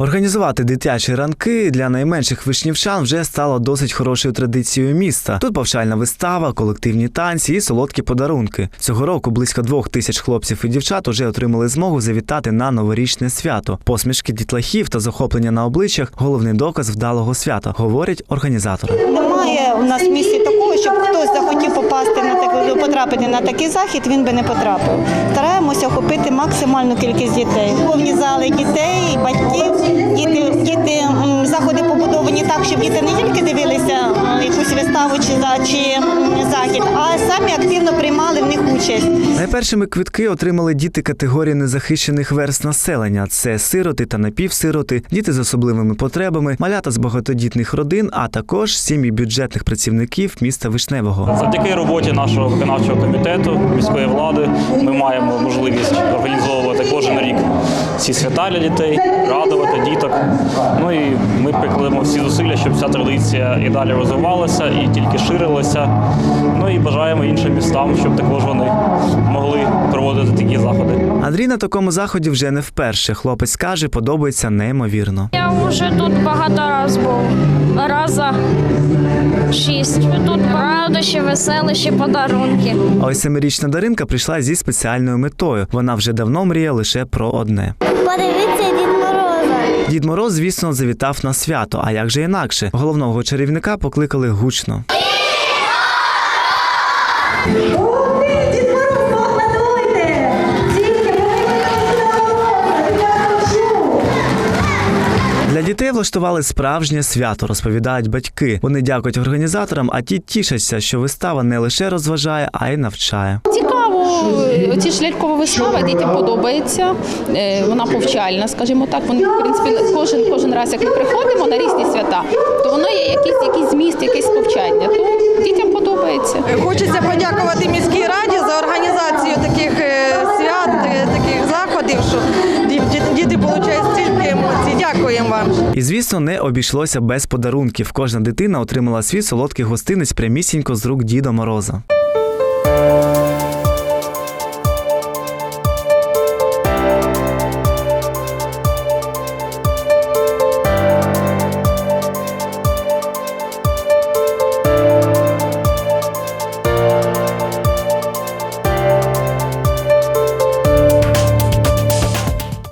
Організувати дитячі ранки для найменших вишнівчан вже стало досить хорошою традицією міста. Тут повчальна вистава, колективні танці і солодкі подарунки. Цього року близько двох тисяч хлопців і дівчат уже отримали змогу завітати на новорічне свято. Посмішки дітлахів та захоплення на обличчях головний доказ вдалого свята, говорять організатори. Немає у нас в місті такого, щоб хтось захотів попасти на так, потрапити на такий захід, він би не потрапив. Стараємося охопити максимальну кількість дітей. Повні зали дітей, батьків, діти, діти заходи побудовані так, щоб діти не тільки дивилися якусь виставу чи чи захід, участь. Найпершими квитки отримали діти категорії незахищених верст населення: це сироти та напівсироти, діти з особливими потребами, малята з багатодітних родин, а також сім'ї бюджетних працівників міста Вишневого. Завдяки роботі нашого виконавчого комітету міської влади ми маємо можливість організовувати кожен рік ці свята для дітей, радувати діток. Ну і ми прикладемо всі зусилля, щоб ця традиція і далі розвивалася, і тільки ширилася. Ну і бажаємо іншим містам, щоб також вони могли проводити такі заходи. Андрій на такому заході вже не вперше. Хлопець каже, подобається неймовірно. Я вже тут багато раз був. Раза шість. Тут радощі, веселищі, подарунки. А ось семирічна Даринка прийшла зі спеціальною метою. Вона вже давно мріє лише про одне. Подивіться Дід Мороза. Дід Мороз, звісно, завітав на свято. А як же інакше? Головного чарівника покликали гучно. Для дітей влаштували справжнє свято, розповідають батьки. Вони дякують організаторам, а ті тішаться, що вистава не лише розважає, а й навчає. Цікаво, ці ж лялькова вистава дітям подобається. Е, Вона повчальна, скажімо так. Вони, в принципі, кожен кожен раз, як ми приходимо на різні свята, то воно є якийсь якийсь зміст, якесь повчання. То дітям подобається. Хочеться подякувати міській раді за організацію таких е, свят, е, таких заходів, що ді- ді- діти отримують стільки емоцій. Дякуємо вам. І звісно, не обійшлося без подарунків. Кожна дитина отримала свій солодкий гостинець прямісінько з рук Діда Мороза.